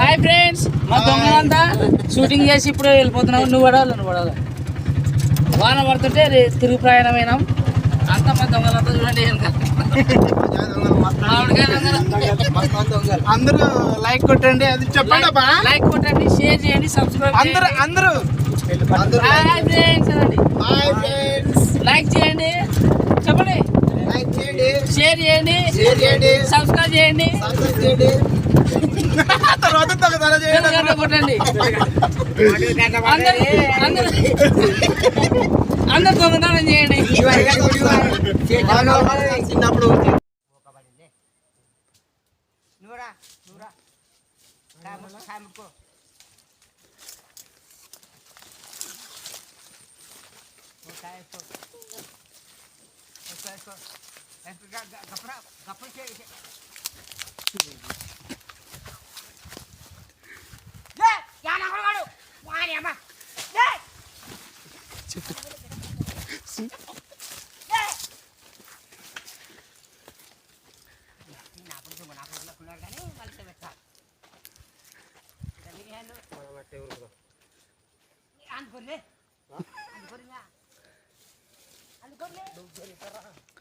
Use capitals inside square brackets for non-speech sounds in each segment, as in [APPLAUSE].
Hi friends మా దొంగలంతా shooting చేసి ఇప్పుడు వెళ్ళిపోతున్నావు. నువ్వు పడాలి నువ్వు పడాలి. వాన పడుతుంటే తిరుగు ప్రయాణమైనాం అంతా మా దొంగలంతా చూడండి. అందరూ లైక్ కొట్టండి అది చెప్పండి లైక్ కొట్టండి షేర్ చేయండి సబ్స్క్రైబ్ అందరూ అందరూ. హాయ్ ఫ్రెండ్స్ లైక్ చేయండి. చెప్పండి. చేయండి. షేర్ చేయండి. షేర్ చేయండి. సబ్స్క్రైబ్ చేయండి. సబ్స్క్రైబ్ చేయండి. [LAUGHS] తర్వాత చేయండి. గంట కొట్టండి. అందరూ అందరూ. అందరు దొంగతనం చేయండి. చిన్నప్పుడు. ముట్టుకో அந்த பொருள் அந்த பொருள் அந்த பொருள்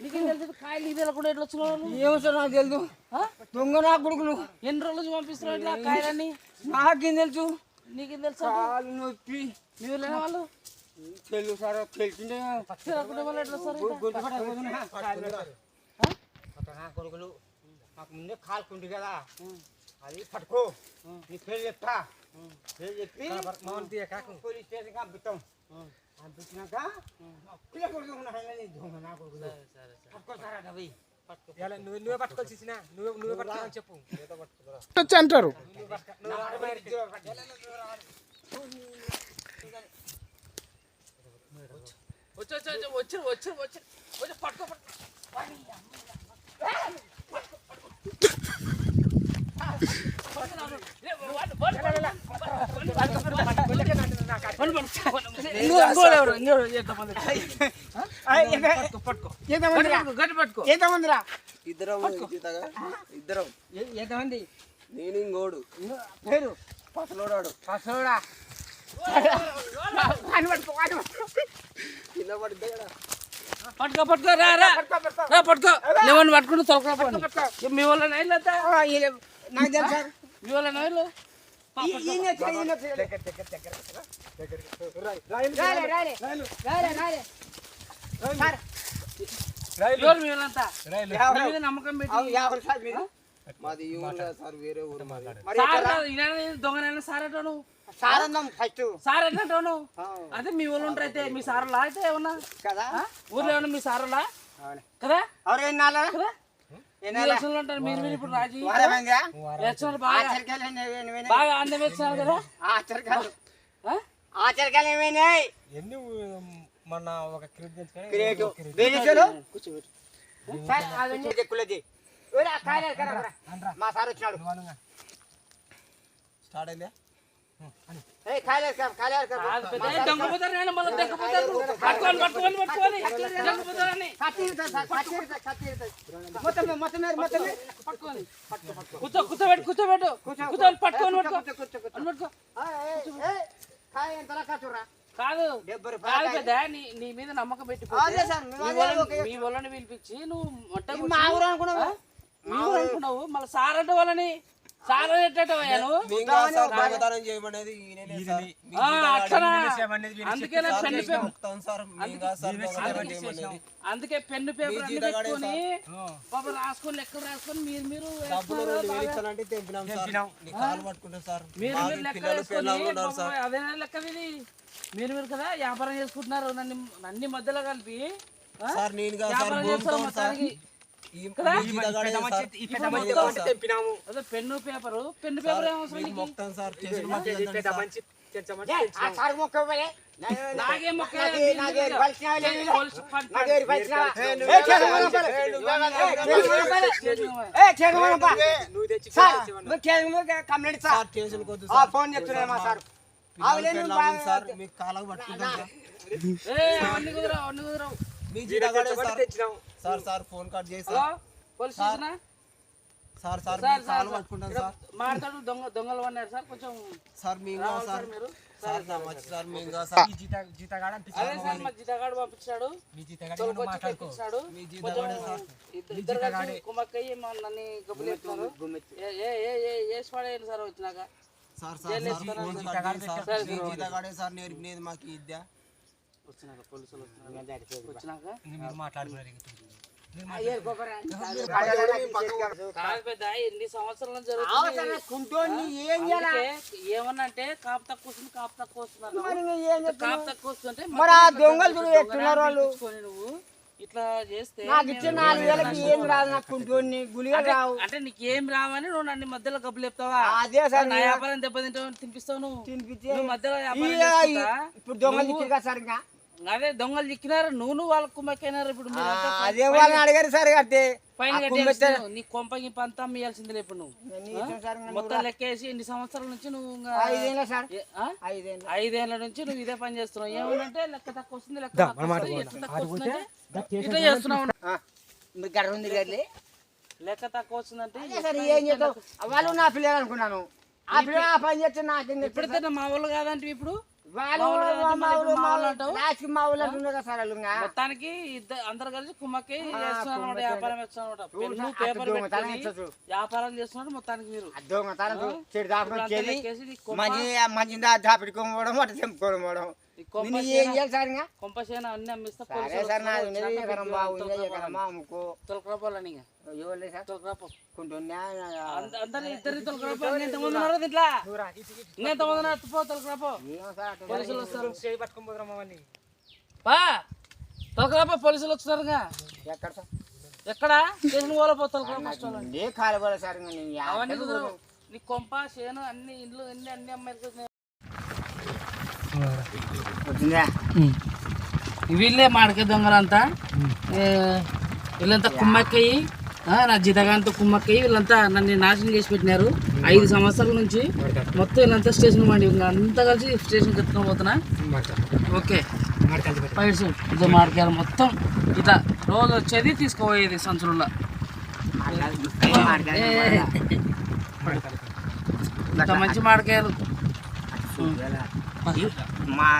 కాయలు ఇది కూడా ఎట్లా వచ్చిన వాళ్ళు ఏమో సార్ నాకు తెలుసు. ఆ? దొంగ నా కొడుకులు. ఎన్ని రోజుల నుంచి పంపిస్తున్నారు ఇట్లా కాయలన్నీ? నాకేం తెలుసు. నీకేం తెలుసా? కాలు నొప్పి. వాళ్ళు? తెలుసు సార్ తెలిసిందే. వాళ్ళు ఎట్లా. నా కొడుకులు మాకు ముందే కాలుకుంది కదా. అది పట్టుకో. నీ పేరు చెప్తా. పేరు చెప్పి పోలీస్ స్టేషన్ పంపిస్తాం. పంపించినాక మా పిల్ల కొడుకు ఉన్నాడు నీ దొంగ నా కొడుకులు పట్టుకోసారా డబ్బి నువ్వే పట్టుకోవచ్చు ఇచ్చిన నువ్వే నువ్వే పట్టుకోమని చెప్పు వచ్చి అంటారు వచ్చి వచ్చి వచ్చి వచ్చి వచ్చి వచ్చి పట్టుకో పట్టుకో ఇద్దరం ఇద్దరం. ఎంతమంది నేను ఇంకోడు. పేరు? పసలోడాడు. పసోడా వాడిని పట్టుకో పట్టుకో. కింద పడితే పట్టుకో పట్టుకో రా రా. రా పట్టుకో. లేవని పట్టుకుని తొలకపోండి మీ వల్ల నైలేదా ఆ, ఈయన- నాకు తెలుసు సార్. మీ వల్ల నైలు నమ్మకం పెట్టి. మాది సార్ వేరే ఊరు దొంగనైనా సార్ అంటాను సార్ అన్నాం ఫస్ట్. సార్ ఆ, అదే మీ వాళ్ళు ఉంటారు అయితే మీ సారులా అయితే ఏమన్నా? కదా? ఊర్లో ఏమన్నా మీ సారులా అవును. కదా? ఎవరు కదా? బాగా. అందం వేస్తున్నారు కదా? ఆచరికాయలు ఆ? ఆచరికాయలు ఏమైనాయి ఎన్ని? మొన్న ఒక ఎక్కడ రా. మా సార్ వచ్చినాడు. స్టార్ట్ అయిందా? కూర్చోబెట్టు కూర్చోబెట్టు. కూర్చొని పట్టుకొని పట్టుకో? కాదు. కాదు పెద్ద నీ మీద నమ్మకం మేము మీ వాళ్ళని పిలిపించి నువ్వు మొట్ట ఇది మా ఊరు అనుకున్నావా? మీ ఊరు అనుకున్నావు. మళ్ళీ సార్ అంటే వాళ్ళని అందుకే పెన్ను పేపర్ పెట్టుకొని పాప రాసుకొని లెక్కలు రాసుకొని మీరు మీరు అదే లెక్క ఇది మీరు మీరు కదా వ్యాపారం చేసుకుంటున్నారు నన్ను అన్ని మధ్యలో కలిపి వ్యాపారం చేస్తారు మొత్తానికి? Pen paper. పెన్ను పేపర్ ఏమవసరం. సార్ మొక్క కంప్లైంట్ సార్. ఫోన్ చెప్తున్నాను మా సార్. మీకు కాలకు పట్టుకుంటాం అవన్నీ కుదరవు, అవన్నీ కుదరవు. మీ సార్. తెచ్చినాము. సార్ సార్ ఫోన్ కట్ చేసి హలో పోలీస్ స్టేషనా? సార్ కాలు మాట్లాడు దొంగ దొంగలు సార్. కొంచెం సార్ సార్ సార్. మీరు. సార్ నా మంచి సార్ మీ ఇంకా సార్ ఈ జీత జీతగాడు అదే అనిపించాడు సార్ మా జీతగాడు పంపించాడు. మీ జీతగాడు మీ జీతగాడే సార్. ఇద్దరు ఇద్దరు కలిసి కుమ్మక్కయ్యి మా నన్ను గబ్బులు ఎత్తున్నారు. ఏ ఏ ఏ ఏ వేసి పడేయండి సార్ వచ్చినాక? సార్? ఫోన్ జీతగాడే నేర్పినది మాకు విద్య. వచ్చినాక పోలీసులు వచ్చినాక వచ్చినాక మీరు మాట్లాడుకున్నారు ఇంక. కాదు పెద్ద ఎన్ని సంవత్సరాల జరుగుతుంది? కుంటోని ఏం చేయాలి? అందుకే ఏమన్నా అంటే కాపు తక్కువ వస్తుంది కాపు తక్కువ కాపు చెప్తున్నావు? తక్కువ వస్తుంటే మరి ఆ దొంగలు ఎట్టున్నారు వాళ్ళు. నువ్వు ఇట్లా చేస్తే నాకు ఇచ్చే నేను నాలుగు వేలకి నష్టపోతా. ఏం రాదు నాకు కుంటోని గులిగా అంటే- రావు. అంటే నీకు ఏం రావని నువ్వు నన్ను మధ్యలో కబ్బులు చెప్తావా? అదే సార్ నా నేను వ్యాపారం దెబ్బతింటావు తినిపిస్తావు నువ్వు. తినిపించే మధ్యలో వ్యాపారం? ఇప్పుడు దొంగలు నువ్వు- కదా అదే దొంగలు చిక్కినారు నువ్వు నువ్వు వాళ్ళకు కుమ్మక్కైనారు ఇప్పుడు మీరు అంతా ఆ, అదే వాళ్ళని అడిగారు సార్ కడితే పైన కట్టేసి నీ కొంపకి పంతా ఇయ్యాల్సిందే ఇప్పుడు నువ్వు. నేను మొత్తం లెక్కేసి ఎన్ని సంవత్సరాల నుంచి నువ్వు ఇంకా ఐదేళ్ళ సార్. నుంచి నువ్వు ఇదే పని చేస్తున్నావు. ఏమనంటే లెక్క తక్కువ వస్తుంది లెక్క ఇట్లా చేస్తున్నావు. గర్వ ఉంది కదలే లెక్క తక్కువ ఏం చేద్దాం వాళ్ళు నా పిల్లలు అనుకున్నాను. ఆ పిల్లలు ఆ పని చేస్తే నాకేం తెలుసు? ఎప్పుడైతే మా వాళ్ళు కాదంటే ఇప్పుడు మొత్తానికి ఇద్దరు అందరు కలిసి కుమ్మకి చేస్తున్నారు వ్యాపారం చేస్తున్నారు పేపర్. వ్యాపారం చేస్తున్నారు మొత్తానికి మీరు. మంచి మంచి దాపెట్టుకోవడం పోవడం అటు తెంపుకోవడం నేను ఏం సార్ ఇంకా అన్ని అమ్మిస్తా సరే సార్ నాది ఉన్నది ఎకరం బాగుంది ఎకరం అమ్ముకో. తొలకరాపోలని ఎవరు సార్? తొలకరాపో కొంటున్నా అందరు ఇద్దరు తొలకరాపో ఎంతమంది ఉన్నారు ఎంతమంది ఉన్నారు పో తొలకరాపో పోలీసులు వస్తారు. చేయి మామని. పా తొలకరాపో పోలీసులు వస్తున్నారుగా ఎక్కడ సార్? ఎక్కడ? స్టేషన్ పోలే పో తొలకరాపో కాలు పడదు సార్ అవన్నీ నీ కొంప చేను అన్ని ఇండ్లు అన్ని అన్ని అమ్మాయి వచ్చిందా వీళ్ళే మాడకే దొంగలంతా ఏ, వీళ్ళంతా కుమ్మక్కయ్యి. ఆ, నా జీతగాంతో కుమ్మక్కయ్యి వీళ్ళంతా నన్ను నాశనం చేసి పెట్టినారు. ఐదు సంవత్సరాల నుంచి మొత్తం వీళ్ళంతా స్టేషన్ మండి అంతా కలిసి స్టేషన్ ఎత్తుకొని పోతున్నా. ఓకే. పైడ్స్ ఇదో మాడకాయలు మొత్తం ఇట్లా రోజు వచ్చేది తీసుకుపోయేది సంచులలో ఇంత మంచి మాడకాయలు. మా